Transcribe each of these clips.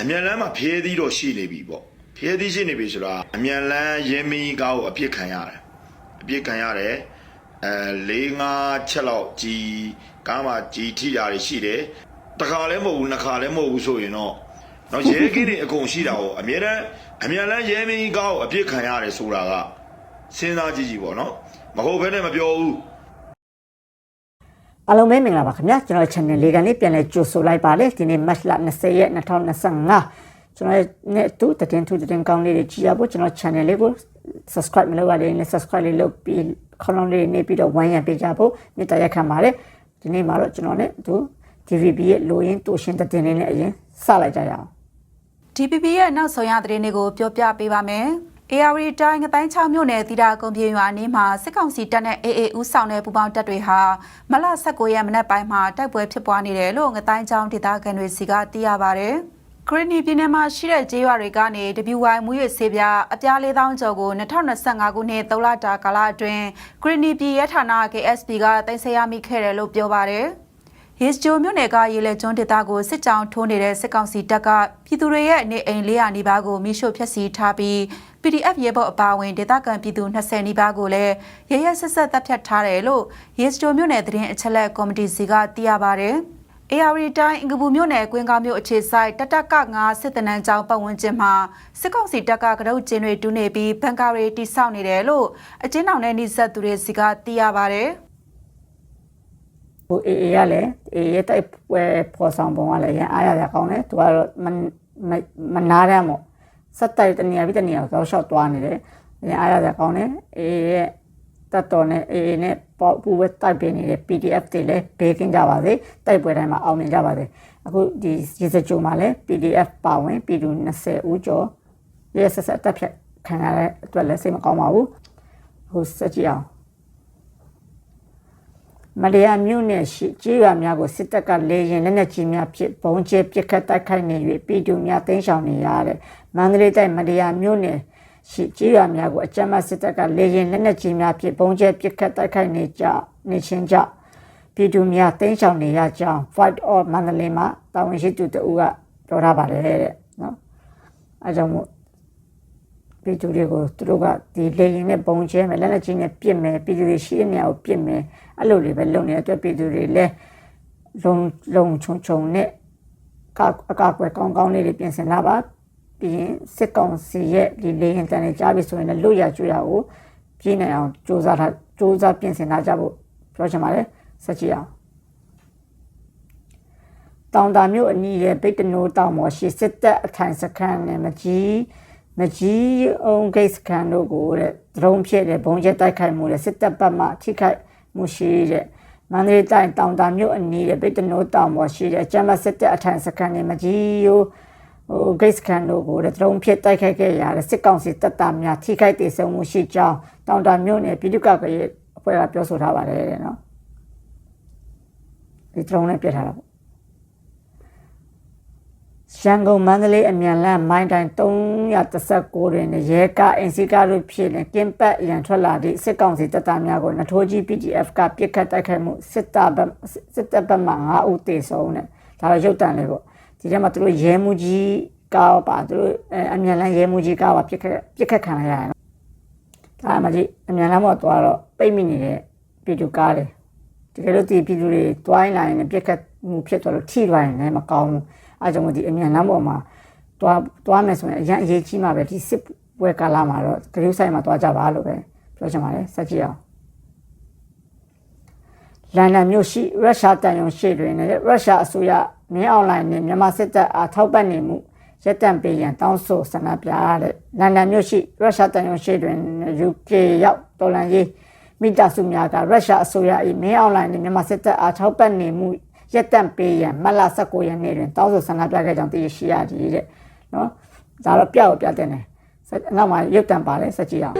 အမြန်လမ်းမှာဖျဲသီးတော့ရှိနေပြီပေါ့ဖျဲသီးရှိနေပြီဆိုတာအမြန်လမ်းရဲမင်းကားကိုအပြစ်ခံရတယ်အပြစ်ခံရတယ်အဲ၄၅ချက်လောက်ကြီးကားမှာကြီးထိတာတွေရှိတယ်တစ်ခါလည်းမဟုတ်ဘူးနှစ်ခါလည်းမဟုတ်ဘူးဆိုရင်တော့တော့ရဲကင်းတွေအကုန်ရှိတာကိုအမြဲတမ်းအမြန်လမ်းရဲမင်းကားကိုအပြစ်ခံရတယ်ဆိုတာကစဉ်းစားကြည့်ကြည့်ပေါ့နော်မဟုတ်ဘဲနဲ့မပြောဘူး အားလုံးပဲမင်္ဂလာပါခင်ဗျာကျွန်တော် channel လေးကနေပြန်လဲကြိုဆိုလိုက်ပါတယ်ဒီနေ့ match လ20ရက်2025ကျွန်တော်နဲ့တူတတင်တူတတင်ကောင်းလေးတွေကြည့်ရဖို့ကျွန်တော် channel လေးကို subscribe မလုပ်ရသေးရင်လည်း subscribe လေးလုပ်ပြီးခေါင်းလုံးလေးနေပြီးတော့ဝိုင်းရံပေးကြဖို့မေတ္တာရက်ခံပါတယ်ဒီနေ့မှာတော့ကျွန်တော်နဲ့သူ TVB ရဲ့လိုရင်းတူရှင်တတင်လေးနဲ့အရင်စလိုက်ကြရအောင် DPP ရဲ့နောက်ဆုံးရသတင်းတွေကိုပြောပြပေးပါမယ်။ AR တိုင်းငတိုင်း6မြို့နယ်သီတာကုံပြေရွာနေမှာစစ်ကောင်စီတပ်နဲ့ AA ဦးဆောင်တဲ့ပူးပေါင်းတပ်တွေဟာမလ19ရက်မနက်ပိုင်းမှာတိုက်ပွဲဖြစ်ပွားနေတယ်လို့ငတိုင်းချောင်းဒေသခံတွေစီကသိရပါဗျ။ဂရနီပြည်နယ်မှာရှိတဲ့ကျေးရွာတွေကနေ WY မူရစေပြအပြား၄000ကျော်ကို2025ခုနှစ်3လတာကာလအတွင်းဂရနီပြည်ရဲဌာန KSP ကတင်ဆက်ရမိခဲ့တယ်လို့ပြောပါတယ်။ရေစကြိုမြို့နယ်ကရေလက်ကျွန်းဒေသကိုစစ်ကြောင်းထိုးနေတဲ့စစ်ကောင်စီတပ်ကပြည်သူတွေရဲ့နေအိမ်400နီးပါးကိုမိရှို့ဖျက်ဆီးထားပြီး PDF ရဲဘော်အပါအဝင်ဒေသခံပြည်သူ20နီးပါးကိုလည်းရရဆက်ဆက်တပ်ဖြတ်ထားတယ်လို့ရေစကြိုမြို့နယ်သတင်းအချက်လက်ကော်မတီစီကသိရပါဗျ။ AR တိုင်းအင်္ဂပူမြို့နယ်ကွင်းကားမြို့အခြေဆိုင်တတက9စစ်တနန်းကျောင်းပတ်ဝန်းကျင်မှာစစ်ကောင်စီတပ်ကကရုတ်ကျင်းတွေတူးနေပြီးဘန်ကာတွေတိစောက်နေတယ်လို့အကျဉ်းထောင်ထဲနှိစက်သူတွေစီကသိရပါဗျ။ဟို AA ရလည်း AA ရဲ့တိုက်ပွဲပေါ်ဆောင်ပုံကလည်းရန်အားရရကောင်းတယ်သူကတော့မမမနာရမ်းပေါ့ စက်တိုက်တနေရာပြီးတနေရာကိုလျှောက်သွားနေတယ်ရန်အားရရကောင်းတယ် AA ရဲ့တပ်တော်နဲ့ AA နဲ့ပေါ့ပူဝဲတိုက်ပေးနေတဲ့ PDF တွေလည်းဘေးကင်းကြပါစေတိုက်ပွဲတိုင်းမှာအောင်မြင်ကြပါစေအခုဒီရေစကြိုမှာလည်း PDF ပါဝင်ပြည်သူ20ဦးကျော်ရဲဆက်ဆက်တက်ဖြတ်ခံရတဲ့အတွက်လည်းစိတ်မကောင်းပါဘူးဟိုစက်ကြည့်အောင်မလျာမြို့နယ်ရှိကြေးရွာများကိုစစ်တပ်ကလေရင်လက်နက်ကြီးများဖြင့်ဘုံကျဲပစ်ခတ်တိုက်ခိုက်နေ၍ပြည်သူများတင်းရှောင်နေရတဲ့ မန္တလေးတိုင်းမလျာမြို့နယ်ရှိကြေးရွာများကိုအကြမ်းဖက်စစ်တပ်ကလေရင်လက်နက်ကြီးများဖြင့်ဘုံကျဲပစ်ခတ်တိုက်ခိုက်နေကြနေခြင်းကြောင့်ပြည်သူများတင်းရှောင်နေရကြောင်း Fight All မန္တလေးမှာတာဝန်ရှိသူတဦးကပြောထားပါတယ်တဲ့နော်အဲကြောင့်မို့ပြည်သူတွေကိုသူတို့ကဒီလေရင်နဲ့ပုံကျဲမယ်လက်လက်ချင်းနဲ့ပြစ်မယ်ပြည်သူတွေရှိတဲ့နေရာကိုပြစ်မယ်အဲ့လိုတွေပဲလုပ်နေတဲ့အတွက်ပြည်သူတွေလည်းလုံလုံချုံချုံနဲ့ကအကာအကွယ်ကောင်းကောင်းလေးတွေပြင်ဆင်လာပါ ပြီးရင်စစ်ကောင်စီရဲ့ဒီလေရင်တန်တွေကြားပြီဆိုရင်လည်းလွတ်ရကျွရကိုပြည်နိုင်အောင်စ조사ထားစ조사ပြင်ဆင်လာကြဖို့ပြောချင်ပါတယ်ဆက်ကြည့်အောင် တောင်တာမြို့အနီးရဲ့ဗိတ်တနိုးတောင်ပေါ်ရှိစစ်တပ်အထိုင်စခန်းနဲ့မကြီးမကြီးအောင်ဂိတ်စခန်းတို့ကိုတဲ့ဒရုန်းဖြစ်တဲ့ဘုံကျဲတိုက်ခိုက်မှုတဲ့စစ်တပ်ဘက်မှထိခိုက်မှုရှိတဲ့မန္တလေးတိုင်းတောင်တာမြို့အနီးရဲ့ဗိတ်တနိုးတောင်ပေါ်ရှိတဲ့ကျမ်းမစစ်တပ်အထိုင်စခန်းနဲ့မကြီးရိုး ဟိုဂိတ်စခန်းတို့ကိုတဲ့ဒရုန်းဖြစ်တိုက်ခိုက်ခဲ့ရတဲ့စစ်ကောင်စီတပ်သားများထိခိုက်ဒေဆုံးမှုရှိကြောင်းတောင်တာမြို့နယ်ပြည်သူ့ကကရဲ့အဖွဲ့ကပြောဆိုထားပါတယ်တဲ့နော်ဒီဒရုန်းနဲ့ပြစ်ထားတာပေါ့ရန်ကုန်မန္တလေးအမြန်လမ်းမိုင်းတိုင်း319တွင်ရဲကအင်စီကားတို့ဖြစ်နေကင်ပတ်ရန်ထွက်လာသည့်စစ်ကောင်စီတပ်သားများကိုနထိုးကြီး PDF ကပြစ်ခတ်တိုက်ခိုက်မှုစစ်တပ်ဘက်စစ်တပ်ဘက်မှ9ဦးသေဆုံးတယ်ဒါတော့ရုတ်တံလေးပေါ့ ဒီထဲမှာသူတို့ရဲမှုကြီးကားပါသူတို့အမြန်လမ်းရဲမှုကြီးကားပါပြစ်ခတ်ပြစ်ခတ်ခံရရတယ်ဒါမှကြီးအမြန်လမ်းပေါ်သွားတော့ပိတ်မိနေတဲ့ပြည်သူကားတယ်တကယ်လို့ဒီပြည်သူတွေတွိုင်းလာရင်ပြစ်ခတ်မှုဖြစ်သွားလို့ထိသွားရင်လည်းမကောင်းဘူးအဲကြောင့်မို့ဒီအမြန်လမ်းပေါ်မှာတွားတွားမယ်ဆိုရင်အရင်အရေးကြီးမှာပဲဒီစစ်ပွဲကာလမှာတော့ဂရုစိုက်မှာတွားကြပါလို့ပဲပြောချင်ပါတယ်ဆက်ကြည့်အောင် လန်ဒန်မြို့ရှိရုရှားတန်ယုံရှိတွင်လည်းရုရှားအစိုးရမင်းအွန်လိုင်းနဲ့မြန်မာစစ်တပ်အားထောက်ပံ့နေမှုရက်တံပေးရန်တောင်းဆိုဆန္ဒပြတဲ့လန်ဒန်မြို့ရှိရုရှားတန်ယုံရှိတွင် UK ရောက်တော်လန်ရေးမိသားစုများကရုရှားအစိုးရ၏မင်းအွန်လိုင်းနဲ့မြန်မာစစ်တပ်အားထောက်ပံ့နေမှုရက်တန့်ပေးရန်မတ်လ19ရက်နေ့တွင်တောင်းဆိုဆန္ဒပြခဲ့ကြောင်းသိရှိရသည်တဲ့နော်ဒါတော့ပြတော့ပြတဲ့နေဆက်နောက်မှာရုပ်တံပါတယ်ဆက်ကြည့်အောင်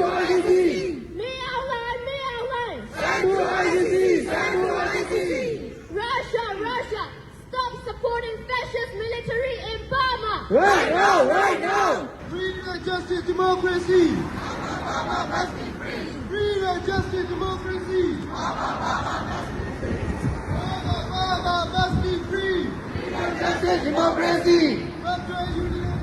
Right now, right now. Freedom, justice, democracy. Mama, must be free. Freedom, justice, democracy. Mama, mama, must be free. Freedom, justice, democracy. Union, union,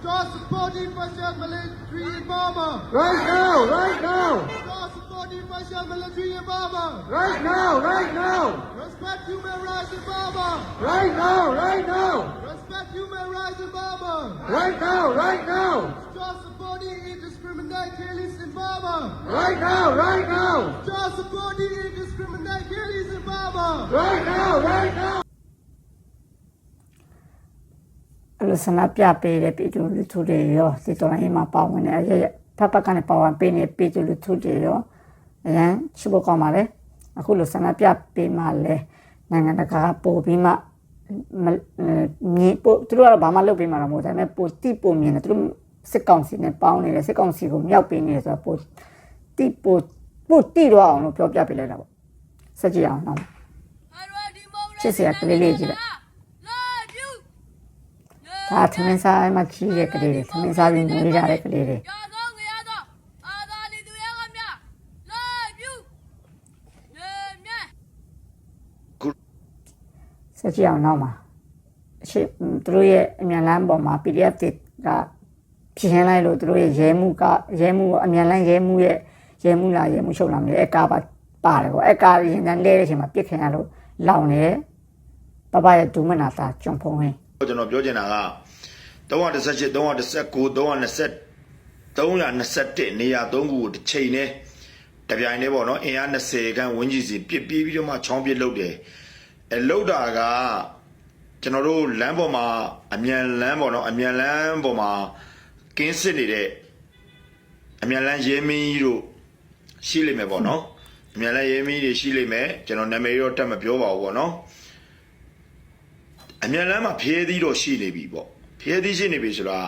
Start supporting Russian military. Right now, right now. Start supporting Russian military in Burma. right now, right now, Respect human rights in Burma. right now, right now, Respect human rights in Burma. right now, right now, Start supporting indiscriminate killings in Burma. right now, right now, Start supporting indiscriminate killings in Burma. right now, right now. အဲ့လိုဆန္ဒပြပေးတဲ့ပြည်သူလူထုတွေရောဒီတော်လိုင်းမှာပါဝင်နေရရဖက်ဖက်ကနေပါဝင်ပေးနေပြည်သူလူထုတွေရော အရန်ချစ်ဖို့ကောင်းပါလေအခုလိုဆန္ဒပြပေးမှလဲနိုင်ငံတကာကပို့ပြီးမှမမြင်ပို့သူတို့ကတော့ဘာမှလုပ်ပေးမှာတော့မဟုတ်ဒါပေမဲ့ပို့တိပို့မြင်တယ်သူတို့စစ်ကောင်စီနဲ့ပေါင်းနေတယ်စစ်ကောင်စီကိုမြောက်ပေးနေတယ်ဆိုတော့ပို့တိပို့ပို့တိတော့အောင်လို့ပြောပြပေးလိုက်တာပေါ့စကြည့်အောင်နော်ချစ်စရာကလေးလေးကြီးပဲဒါသမင်းစားမှကြီးတဲ့ကလေးတွေသမင်းစားပြီးငွေရတဲ့ကလေးတွေ ရသောငရသောအာသာလီသူရဲကမြလာပြုနေမြ စကြည့်အောင်နောက်မှာအရှိသူတို့ရဲ့အမြန်လမ်းပေါ်မှာ PDF တွေကပြင်ရှင်းလိုက်လို့သူတို့ရဲ့ရဲမှုကရဲမှုအမြန်လမ်းရဲမှုရဲ့ရဲမှုလားရဲမှုရှုပ်လာမလို့အကာပါပါတယ်ပေါ့အကာရင်တန်းလဲတဲ့အချိန်မှာပြစ်ခင်ရလို့လောင်နေပပရဲ့ဒုမနာတာကျွံဖုံးဟင်းကျွန်တော်ပြောချင်တာက318 319 321နေရာ3ခုကိုတစ်ချိန်နဲ့တပြိုင်တည်းပေါ့နော်အင်အား20ခန်းဝန်းကျင်စီပြစ်ပြီးပြီးတော့မှချောင်းပြစ်လုတ်တယ် အဲလုတ်တာကကျွန်တော်တို့လမ်းပေါ်မှာအမြန်လမ်းပေါ့နော်အမြန်လမ်းပေါ်မှာကင်းစစ်နေတဲ့အမြန်လမ်းရဲမင်းကြီးတို့ရှိလိမ့်မယ်ပေါ့နော်အမြန်လမ်းရဲမင်းကြီးတွေရှိလိမ့်မယ်ကျွန်တော်နာမည်တော့တက်မပြောပါဘူးပေါ့နော်အမြန်လမ်းမှာဖျဲသီးတော့ရှိနေပြီပေါ့ဖျဲသီးရှိနေပြီဆိုတာ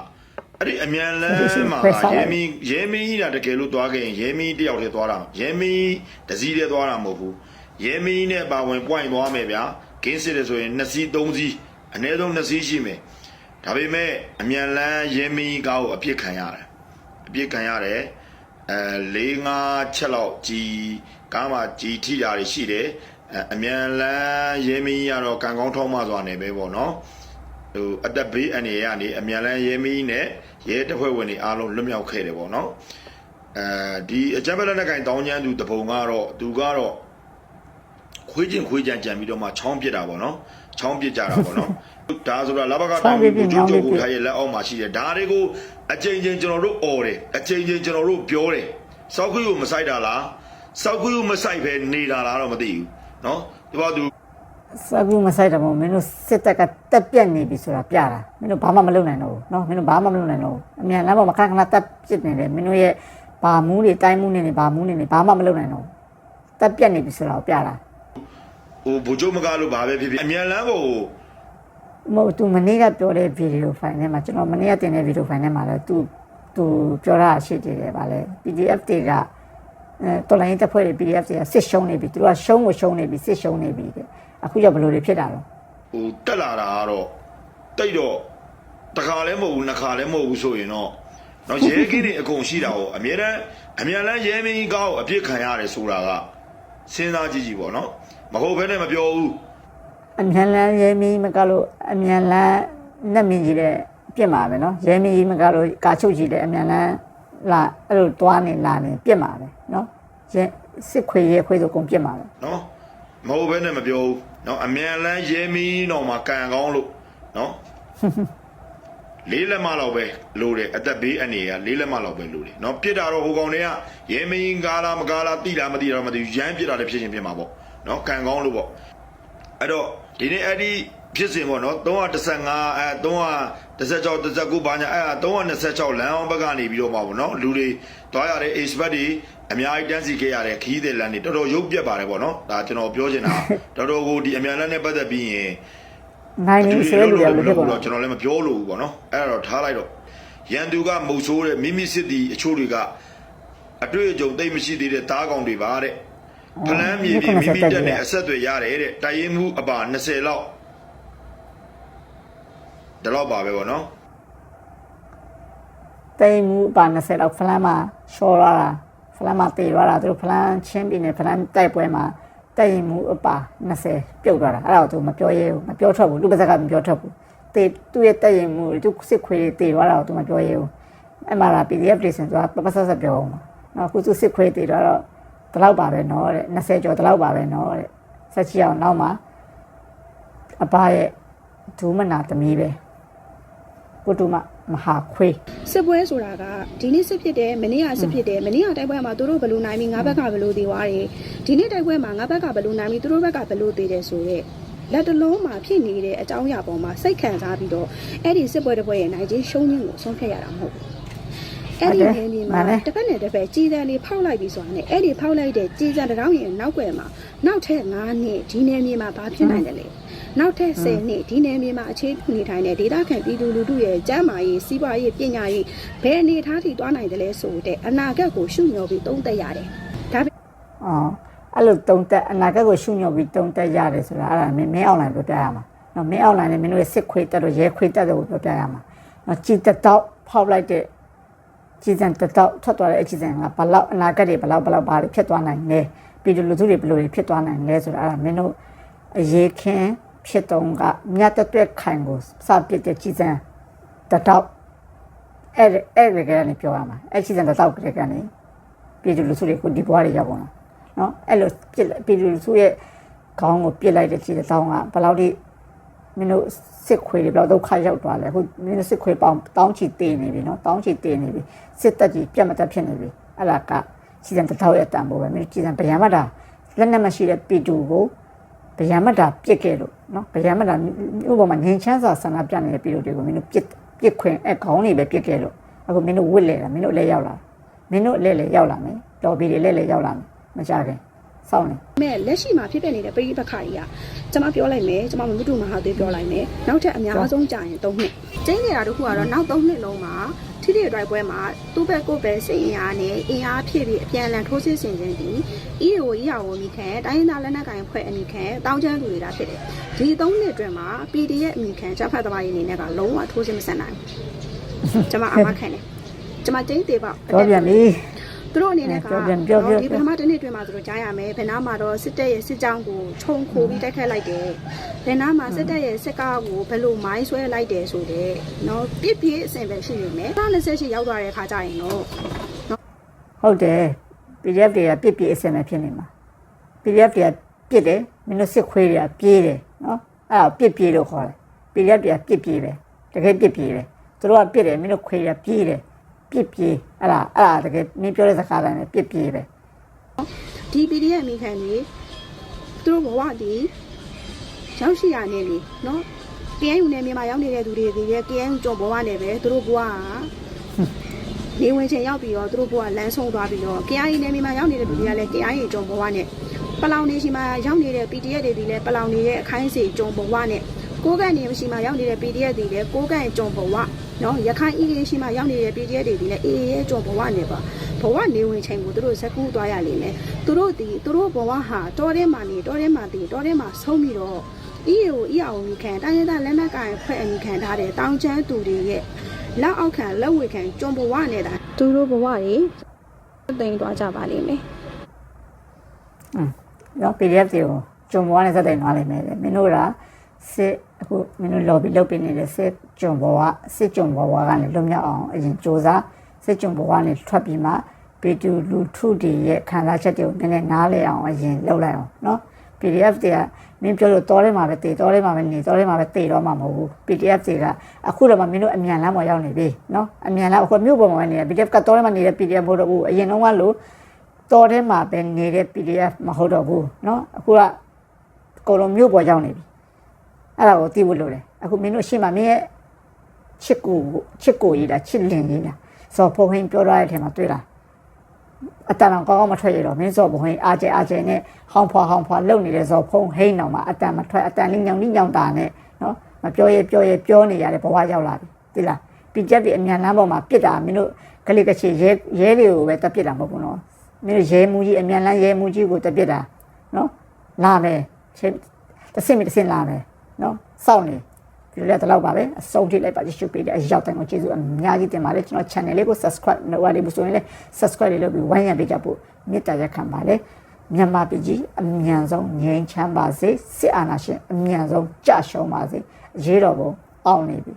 အဲ့ဒီအမြန်လမ်းမှာရဲမင်းရဲမင်းကြီးတာတကယ်လို့သွားခဲ့ရင်ရဲမင်းတယောက်တည်းသွားတာရဲမင်းတစည်းတည်းသွားတာမဟုတ်ဘူး ရဲမင်းနဲ့ပါဝင် point သွားမယ်ဗျာကင်းစစ်တယ်ဆိုရင်2စီး3စီးအနည်းဆုံး2စီးရှိမယ်ဒါပေမဲ့အမြန်လမ်းရဲမင်းကားကိုအပြစ်ခံရတယ်အပြစ်ခံရတယ်အဲ၄၅ချက်လောက်ကြီးကားမှာကြီးထိတာတွေရှိတယ်အဲအမြန်လမ်းရဲမင်းကြီးကတော့ကံကောင်းထောက်မစွာနေပဲပေါ့နော်ဟိုအတက်ဘေးအနေရကနေအမြန်လန်းရဲမီးနဲ့ရဲတပ်ဖွဲ့ဝင်တွေအားလုံးလွတ်မြောက်ခဲ့တယ်ပေါ့နော်အဲဒီအကြမ်းဖက်လက်နက်ကင်တောင်းကျမ်းသူတပုံကတော့သူကတော့ ခွေးချင်းခွေးကြံကြံပြီးတော့မှချောင်းပစ်တာပေါ့နော်ချောင်းပစ်ကြတာပေါ့နော်ဒါဆိုတာလဘကတောင်ကိုကြိုးကြိုးကိုထားရဲ့လက်အောက်မှာရှိတယ်ဒါတွေကိုအချိန်ချင်းကျွန်တော်တို့អော်တယ်အချိန်ချင်းကျွန်တော်တို့ပြောတယ်စောက်ခွေးကိုမဆိုင်တာလားစောက်ခွေးကိုမဆိုင်ပဲနေတာလားတော့မသိဘူးနော်ဒီဘာသူစောက်ခွေးမဆိုင်တာမို့မင်းတို့စစ်တက်ကတက်ပြက်နေပြီဆိုတာပြတာမင်းတို့ဘာမှမလုပ်နိုင်တော့ဘူးနော်မင်းတို့ဘာမှမလုပ်နိုင်တော့ဘူးအမြန်လမ်းပေါ်မှာခဏခဏတက်ပြစ်နေတယ်မင်းတို့ရဲ့ဘာမူးတွေတိုင်းမူးနေနေဘာမူးနေနေဘာမှမလုပ်နိုင်တော့ဘူးတက်ပြက်နေပြီဆိုတာကိုပြတာ ဟိုဘူချိုမကားလို့ဘာပဲဖြစ်ဖြစ်အမြန်လမ်းပေါ်ကိုမဟုတ်သူမနေ့ကပြောတဲ့ဗီဒီယိုဖိုင်ထဲမှာကျွန်တော်မနေ့ကတင်တဲ့ဗီဒီယိုဖိုင်ထဲမှာလည်းသူသူပြောတာရှိတယ်လေဗာလေ PDF တွေကအဲတော်လိုင်းတပ်ဖွဲ့တွေ PDF တွေကစစ်ရှုံးနေပြီသူတို့ကရှုံးကိုရှုံးနေပြီစစ်ရှုံးနေပြီတဲ့အခုကျဘယ်လိုတွေဖြစ်တာလဲဟိုတက်လာတာကတော့တိတ်တော့တစ်ခါလည်းမဟုတ်ဘူးနှစ်ခါလည်းမဟုတ်ဘူးဆိုရင်တော့တော့ရဲကင်းတွေအကုန်ရှိတာဟောအမြဲတမ်းအမြန်လန်းရဲမင်းကြီးကောက်အပြစ်ခံရတယ်ဆိုတာကစဉ်းစားကြည့်ကြည့်ပေါ့နော် မဟုတ်ဘဲနဲ့မပြောဘူး အမြန်လန်းရဲမီးမကလို့အမြန်လန်းနတ်မင်းကြီးတဲ့ပြစ်မှာပဲเนาะရဲမီးမကလို့ကာချုပ်ကြီးတဲ့အမြန်လန်းလာအဲ့လိုတွားနေလာနေပြစ်မှာပဲเนาะရဲစစ်ခွေရဲခွေဆိုကုန်ပြစ်မှာပဲ နော်မဟုတ်ဘဲနဲ့မပြောဘူးနော်အမြန်လန်းရဲမင်းတော့မှကန်ကောင်းလို့နော်လေးလက်မလောက်ပဲလိုတယ်အသက်ဘေးအနေကလေးလက်မလောက်ပဲလိုတယ်နော်ပြစ်တာတော့ဟိုကောင်တွေကရဲမင်းကားလားမကားလားတိလားမတိလားမသိဘူးရမ်းပြစ်တာလည်းဖြစ်ချင်းဖြစ်မှာပေါ့ နော်ကန်ကောင်းလို့ပေါ့အဲ့တော့ဒီနေ့အဲ့ဒီဖြစ်စဉ်ပေါ့နော်315အဲ316 19ဘာညာအဲ့326လမ်းအောင်ဘက်ကနေပြီးတော့မှာပေါ့နော်လူတွေတွားရတဲ့ expert တွေအများကြီးတန်းစီခဲ့ရတဲ့ခီးတဲ့လမ်းတွေတော်တော်ရုပ်ပြက်ပါတယ်ပေါ့နော်ဒါကျွန်တော်ပြောချင်တာတော်တော်ကိုဒီအမြန်လမ်းနဲ့ပတ်သက်ပြီးရင်နိုင်နေဆွဲလူတွေလည်းဖြစ်ပေါ်လာကျွန်တော်လည်းမပြောလို့ဘူးပေါ့နော်အဲ့ဒါတော့ထားလိုက်တော့ရန်သူကမုတ်ဆိုးတဲ့မိမိစစ်တီအချို့တွေကအတွေ့အကြုံသိမ့်မရှိသေးတဲ့တားကောင်တွေပါတဲ့ ဖလန်းမြေပြင်မိမိတက်နဲ့အဆက်တွေရတယ်တဲ့တိုင်ရင်မှုအပါ20လောက်ဒီလောက်ပါပဲပေါ့နော်တိမ်မှုပါ20လောက်ဖလန်းမှာရှော်လာတာဖလန်းမှာတေသွားတာသူတို့ဖလန်းချင်းပြည်နယ်ဖလန်းတိုက်ပွဲမှာတိမ်မှုအပါ20ပြုတ်သွားတာအဲ့ဒါကိုသူမပြောရဲဘူးမပြောထွက်ဘူးလူပါဇက်ကမပြောထွက်ဘူးတေသူ့ရဲ့တက်ရင်မှုသူစစ်ခွေးတွေတေသွားတာကိုသူမပြောရဘူးအဲ့မှာလာ PDF တွေဆိုတော့ပပဆက်ဆက်ပြောအောင်ပါနော်အခုသူစစ်ခွေးတေတော့ ဒီလောက်ပါပဲနော်တဲ့20ကျော်ဒီလောက်ပါပဲနော်တဲ့ဆက်ချီအောင်နောက်မှာအဘရဲ့ဒူးမနာသမီးပဲပုတုမမဟာခွေးစစ်ပွဲဆိုတာကဒီနေ့စစ်ဖြစ်တယ်မနေ့ကစစ်ဖြစ်တယ်မနေ့ကတိုက်ပွဲမှာသူတို့ဘယ်လိုနိုင်ပြီးငါဘက်ကဘယ်လိုသေးသွားတယ်ဒီနေ့တိုက်ပွဲမှာငါဘက်ကဘယ်လိုနိုင်ပြီးသူတို့ဘက်ကဘယ်လိုသေးတယ်ဆိုတော့လက်တလုံးမှာဖြစ်နေတဲ့အကြောင်းအရာပေါ်မှာစိတ်ခံစားပြီးတော့အဲ့ဒီစစ်ပွဲတစ်ပွဲရဲ့နိုင်ချင်းရှုံးခြင်းကိုဆုံးဖြတ်ရတာမဟုတ်ဘူး အဲ့ဒီနေမြေမှာတစ်ဖက်နဲ့တစ်ဖက်ကြီးစံလေးဖောက်လိုက်ပြီးဆိုတာနဲ့အဲ့ဒီဖောက်လိုက်တဲ့ကြီးစံတစ်ကောင်းရဲ့နောက်ွယ်မှာနောက်ထပ်9နှစ်ဒီနေမြေမှာဘာဖြစ်နိုင်တယ်လဲနောက်ထပ်10နှစ်ဒီနေမြေမှာအခြေပြုနေထိုင်တဲ့ဒေသခံပြည်သူလူထုရဲ့ကျန်းမာရေးစီးပွားရေးပညာရေးဘယ်အနေအထားထိတွားနိုင်တယ်လဲဆိုတဲ့အနာဂတ်ကိုရှုမျှော်ပြီးသုံးသပ်ရတယ်ဒါပေအော်အဲ့လိုတုံတက်အနာဂတ်ကိုရှုညော့ပြီးတုံတက်ရတယ်ဆိုတာအဲ့ဒါမင်းမင်းအွန်လိုင်းပြောပြရမှာနော်မင်းအွန်လိုင်းနဲ့မင်းတို့ရဲ့စစ်ခွေးတက်တော့ရဲခွေးတက်တော့ပြောပြရမှာနော်ကြည်တက်တော့ဖောက်လိုက်တဲ့ ကြည်စံတက်တော့ထွက်သွားတဲ့အကြည်စံကဘလောက်အနာဂတ်တွေဘလောက်ဘလောက်ဘာတွေဖြစ်သွားနိုင်လဲပြည်သူလူထုတွေဘယ်လိုတွေဖြစ်သွားနိုင်လဲဆိုတာအဲ့ဒါမင်းတို့အရေးခင်းဖြစ်တော့ကမြတ်တက်ခိုင်ကိုစပစ်တဲ့ကြည်စံတက်တော့အဲ့အဲ့ဒီကနေပြောရမှာအဲ့ကြည်စံတက်တော့ကနေပြည်သူလူထုတွေကိုဒီဘွားတွေရောက်ကုန်တာနော်အဲ့လိုပြစ်လိုက်ပြည်သူလူထုရဲ့ခေါင်းကိုပြစ်လိုက်တဲ့ခြေတောင်းကဘယ်လောက်ထိ မင်းတို့စစ်ခွေတွေဘယ်လောက်ဒုက္ခရောက်သွားလဲအခုမင်းတို့စစ်ခွေပေါင်းတောင်းချီတည်နေပြီနော်တောင်းချီတည်နေပြီစစ်တက်ကြီးပြတ်မတက်ဖြစ်နေပြီအဲ့ဒါကစီဇန်တစ်ထောက်ရဲ့တန်ဖိုးပဲမင်းတို့စီဇန်ဗျာမတာလက်နဲ့မရှိတဲ့ပြည်သူကိုဗျာမတာပြစ်ခဲ့လို့နော်ဗျာမတာဥပမာငင်ချမ်းစာဆန္ဒပြနေတဲ့ပြည်သူတွေကိုမင်းတို့ပြစ်ပြစ်ခွင်အခေါင်းတွေပဲပြစ်ခဲ့လို့အခုမင်းတို့ဝစ်လေတာမင်းတို့လည်းရောက်လာမင်းတို့အလဲလဲရောက်လာမယ်တော်ဘီတွေလဲလဲရောက်လာမယ်မကြခင် စောင့်နေမဲ့လက်ရှိမှာဖြစ်ပျက်နေတဲ့ပြည်ပခါကြီးကကျွန်မပြောလိုက်မယ်ကျွန်မမမှုတူမဟာသေးပြောလိုက်မယ်နောက်ထပ်အများဆုံးကြာရင်3နှစ်ကျင်းနေတာတခုကတော့နောက်3နှစ်လုံးမှာထိထိတိုက်ပွဲမှာသူ့ဘက်ကိုယ်ပဲစိတ်အင်အားနဲ့အင်အားဖြည့်ပြီးအပြန်အလှန်ထိုးစစ်ဆင်ခြင်းဒီ EAO ကြီးအောင်မိခံတိုင်းဒေသလက်နက်ကိုင်ဖွဲ့အမိခံတောင်းချမ်းလူတွေတာဖြစ်တယ်ဒီ3နှစ်အတွင်းမှာ PDF အမိခံချက်ဖတ်သမားရင်းနေနဲ့ကလုံးဝထိုးစစ်မဆန်နိုင်ဘူးကျွန်မအာမခံတယ်ကျွန်မကျင်းသေးပါပြောပြန်ပြီ သူတို့အနေနဲ့ကပြောပြန်ပြောပြောဒီပထမတစ်နှစ်တွင်မှာသူတို့ကြားရမယ်ဘယ်နာမှာတော့စစ်တပ်ရဲ့စစ်ကြောင်းကိုခြုံခိုပြီးတိုက်ခတ်လိုက်တယ်ဘယ်နာမှာစစ်တပ်ရဲ့စစ်ကားကိုဘယ်လိုမိုင်းဆွဲလိုက်တယ်ဆိုတော့နော်ပြစ်ပြစ်အစင်ပဲရှိနေမယ်28ရောက်သွားတဲ့အခါကျရင်တော့ဟုတ်တယ် PDF တွေကပြစ်ပြစ်အစင်ပဲဖြစ်နေမှာ PDF တွေကပြစ်တယ်မင်းတို့စစ်ခွေးတွေကပြေးတယ်နော်အဲ့ဒါပြစ်ပြေးလို့ခေါ်တယ် PDF တွေကပြစ်ပြေးပဲတကယ်ပြစ်ပြေးတယ်သူတို့ကပြစ်တယ်မင်းတို့ခွေးတွေကပြေးတယ် ပြစ်ပြေးအဲ့ဒါအဲ့ဒါတကယ်မင်းပြောတဲ့စကားတိုင်းပဲပြစ်ပြေးပဲဒီ PDF အမိခံတွေသူတို့ဘဝတည်ရောက်ရှိရနေလေနော် KNU နယ်မြေမှာရောက်နေတဲ့သူတွေဒီရဲ့ KNU ကြောင့်ဘဝနဲ့ပဲသူတို့ဘဝကနေဝင်ချိန်ရောက်ပြီးတော့သူတို့ဘဝလမ်းဆုံးသွားပြီးတော့ KIA နယ်မြေမှာရောက်နေတဲ့သူတွေကလည်း KIA ကြောင့်ဘဝနဲ့ပလောင်နေရှိမှာရောက်နေတဲ့ PDF တွေဒီလည်းပလောင်နေရဲ့အခိုင်းစီကြောင့်ဘဝနဲ့ကိုးကန်နေရှိမှာရောက်နေတဲ့ PDF တွေလည်းကိုးကန်ကြောင့်ဘဝ နော်ရခိုင် EA ရှိမှာရောက်နေတဲ့ PDF တွေဒီလည်း AA ရဲ့ကြောင့်ဘဝနဲ့ပါဘဝနေဝင်ချိန်ကိုသူတို့ဇက်ကူးသွားရလိမ့်မယ်သူတို့ဒီသူတို့ဘဝဟာတောထဲမှာနေတောထဲမှာတည်တောထဲမှာဆုံးပြီးတော့ EAO EAO မိခံတိုင်းရင်းသားလက်နက်ကိုင်ဖွဲ့အမိခံထားတဲ့တောင်ချမ်းသူတွေရဲ့လက်အောက်ခံလက်ဝေခံကြုံဘဝနေတာသူတို့ဘဝတွေတိမ်သွားကြပါလိမ့်မယ်နော် PDF တွေကိုဂျုံဘွားနဲ့စက်တိုင်သွားလိမ့်မယ်တဲ့မင်းတို့ကစစ် အခုမင်းတို့ lobby လုပ်ပေးနေတဲ့စစ်ကြုံဘောကစစ်ကြုံဘောကလည်းလွတ်မြောက်အောင်အရင်စ조사စစ်ကြုံဘောကနေထွက်ပြီးမှပြည်သူလူထုတွေရဲ့ခံစားချက်တွေကိုနည်းနည်းနားလည်အောင်အရင်လုပ်လိုက်အောင်နော် PDF တွေကမင်းပြောလို့တော်ထဲမှာပဲတည်တော်ထဲမှာပဲနေတော်ထဲမှာပဲတည်တော့မှာမဟုတ်ဘူး PDF တွေကအခုတော့မှမင်းတို့အမြန်လမ်းပေါ်ရောက်နေပြီနော်အမြန်လမ်းအခုမြို့ပေါ်မှာနေရ PDF ကတော်ထဲမှာနေတဲ့ PDF မဟုတ်တော့ဘူးအရင်တုန်းကလို့တော်ထဲမှာပဲနေတဲ့ PDF မဟုတ်တော့ဘူးနော်အခုကကုန်လုံးမြို့ပေါ်ရောက်နေပြီ အဲ့ဒါကိုသိဖို့လိုတယ်အခုမင်းတို့ရှေ့မှာမင်းရဲ့ချစ်ကိုချစ်ကိုရေးတာချစ်လင်ရေးတာစော်ဖုန်းဟင်းပြောရတဲ့အချိန်မှာတွေ့လားအတန်အောင်ကောင်းကောင်းမထွက်ရတော့မင်းစော်ဖုန်းဟင်းအားကျအားကျနဲ့ဟောင်းဖွာဟောင်းဖွာလုံနေတဲ့စော်ဖုန်းဟင်းတော်မှာအတန်မထွက်အတန်လေးညောင်လေးညောင်တာနဲ့နော်မပြောရပြောရပြောနေရတဲ့ဘဝရောက်လာပြီသိလားပြကြက်ပြီးအမြန်လမ်းပေါ်မှာပြစ်တာမင်းတို့ကလေးကချေရဲရဲတွေကိုပဲတက်ပြစ်တာမဟုတ်ဘူးနော်မင်းတို့ရဲမူကြီးအမြန်လမ်းရဲမူကြီးကိုတက်ပြစ်တာနော်လာမယ်ချင်းတစ်စင်တစ်စင်လာမယ် နော်စောင့်နေဒီလက်တော့ပါပဲအဆုံးထိလိုက်ပါကြည့်ရှုပေးတဲ့အရောက်တိုင်းကိုကျေးဇူးအများကြီးတင်ပါတယ်ကျွန်တော် channel လေးကို subscribe လုပ်ရလို့ဆိုရင်လည်း subscribe လေးလုပ်ပြီးဝိုင်းရံပေးကြဖို့မေတ္တာရက်ခံပါလေမြန်မာပြည်ကြီးအမြန်ဆုံးငြိမ်းချမ်းပါစေစစ်အာဏာရှင်အမြန်ဆုံးကြရှုံးပါစေအရေးတော်ပုံအောင်နေပြီ